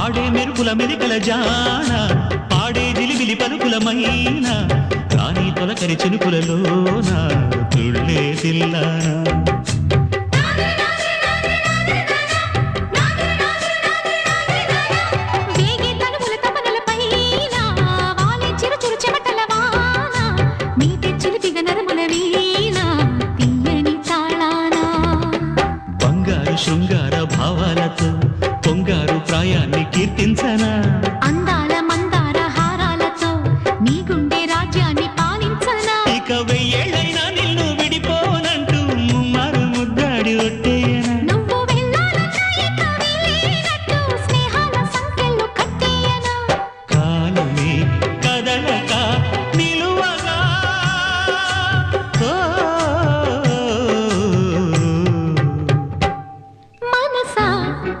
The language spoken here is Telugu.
ఆడే మెరుపుల మెలికల జాణ పాడే జిలిబిలి పలుకుల మైన రాణి తొలకరి చినుకులలోన తుళ్ళే తిల్లానా సాయాన్ని కీర్తించనా? అందాల మందార హారాలతో నీ గుండె రాజ్యాన్ని పాలించనా? ఇక వెయ్యేళ్ళైనా నిన్ను విడిపోనంటూ ముమ్మారు ముద్దాడి కట్టేయనా? కాలమే కదలక